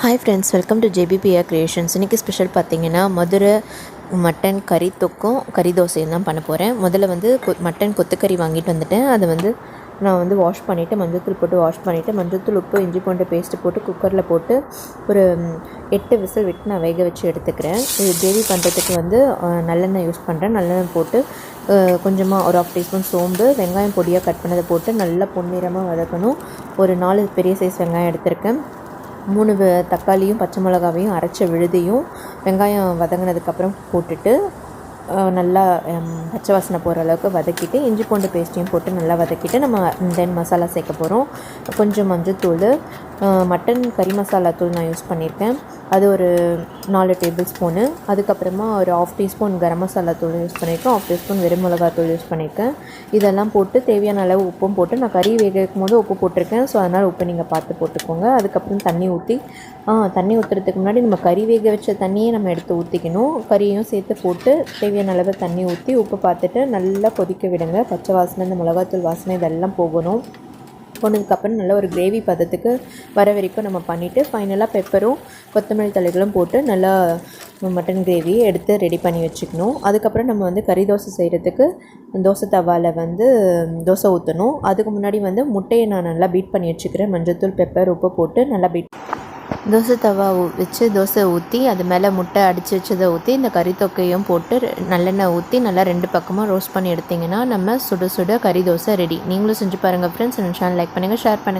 Hi friends welcome to JBPR creations இன்றைக்கி special பார்த்தீங்கன்னா Madurai mutton கறி தொக்கும் கறி தோசையும் தான் பண்ண போகிறேன் முதல்ல வந்து கொ மட்டன் கொத்துக்கறி வாங்கிட்டு வந்துட்டேன். அதை வந்து நான் வந்து வாஷ் பண்ணிவிட்டு மஞ்சள்தூள் போட்டு வாஷ் பண்ணிவிட்டு மஞ்சள்தூள் உப்பு இஞ்சி பூண்டு பேஸ்ட்டு போட்டு குக்கரில் போட்டு ஒரு எட்டு விசில் விட்டு நான் வேக வச்சு எடுத்துக்கிறேன். இது கிரேவி பண்ணுறதுக்கு வந்து நல்லெண்ணெய் யூஸ் பண்ணுறேன் நல்லெண்ணெய் போட்டு கொஞ்சமாக ஒரு ஆஃப் டீஸ்பூன் சோம்பு வெங்காயம் பொடியாக கட் பண்ணதை போட்டு நல்லா பொன்னிறமாக வதக்கணும். ஒரு நாலு பெரிய சைஸ் வெங்காயம் எடுத்திருக்கேன். மூணு தக்காளியும் பச்சை மிளகாவையும் அரைச்ச விழுதியும் வெங்காயம் வதங்கினதுக்கப்புறம் போட்டுட்டு நல்லா பச்சை வாசனை போகிற அளவுக்கு வதக்கிட்டு இஞ்சி பூண்டு பேஸ்ட்டையும் போட்டு நல்லா வதக்கிட்டு நம்ம தென் மசாலா சேர்க்க போகிறோம் கொஞ்சம் மஞ்சத்தூள் மட்டன் கறி மசாலா தூள் நான் யூஸ் பண்ணியிருக்கேன். அது ஒரு நாலு டேபிள் ஸ்பூனு. அதுக்கப்புறமா ஒரு ஆஃப் டீஸ்பூன் கரம் மசாலா தூள் யூஸ் பண்ணியிருக்கேன். ஆஃப் டீஸ்பூன் வெறும் மிளகா தூள் யூஸ் பண்ணியிருக்கேன். இதெல்லாம் போட்டு தேவையான அளவு உப்பும் போட்டு நான் கறி வேக வைக்கும் போது உப்பு போட்டிருக்கேன். ஸோ அதனால் உப்பு நீங்கள் பார்த்து போட்டுக்கோங்க. அதுக்கப்புறம் தண்ணி ஊற்றி தண்ணி ஊற்றுறதுக்கு முன்னாடி நம்ம கறி வேக வச்ச தண்ணியே நம்ம எடுத்து ஊற்றிக்கணும் கறியும் சேர்த்து போட்டு தேவையான அளவு தண்ணி ஊற்றி உப்பு பார்த்துட்டு நல்லா கொதிக்க விடுங்க. பச்சை வாசனை இந்த மிளகாத்தூள் வாசனை இதெல்லாம் போகணும். போனதுக்கப்புறம் நல்ல ஒரு கிரேவி பதத்துக்கு வர வரைக்கும் நம்ம பண்ணிவிட்டு ஃபைனலாக பெப்பரும் கொத்தமல்லி தலைகளும் போட்டு நல்லா மட்டன் கிரேவி எடுத்து ரெடி பண்ணி வச்சுக்கணும். அதுக்கப்புறம் நம்ம வந்து கறி தோசை செய்கிறதுக்கு தோசை தவாவில் வந்து தோசை ஊற்றணும் அதுக்கு முன்னாடி வந்து முட்டையை நான் நல்லா பீட் பண்ணி வச்சுக்கிறேன். மஞ்சத்தூள் பெப்பர் உப்பு போட்டு நல்லா பீட் தோசை தவா ஊ- வச்சு தோசை ஊற்றி அது மேலே முட்டை அடித்து வச்சதை ஊற்றி இந்த கறி தொக்கையும் போட்டு நல்லெண்ணெய் ஊற்றி நல்லா ரெண்டு பக்கமும் ரோஸ்ட் பண்ணி எடுத்திங்கன்னா நம்ம சுட சுட கறி தோசை ரெடி நீங்களும் செஞ்சு பாருங்கள் ஃப்ரெண்ட்ஸ் என்னோட சேனல் லைக் பண்ணுங்கள் ஷேர் பண்ணுங்கள்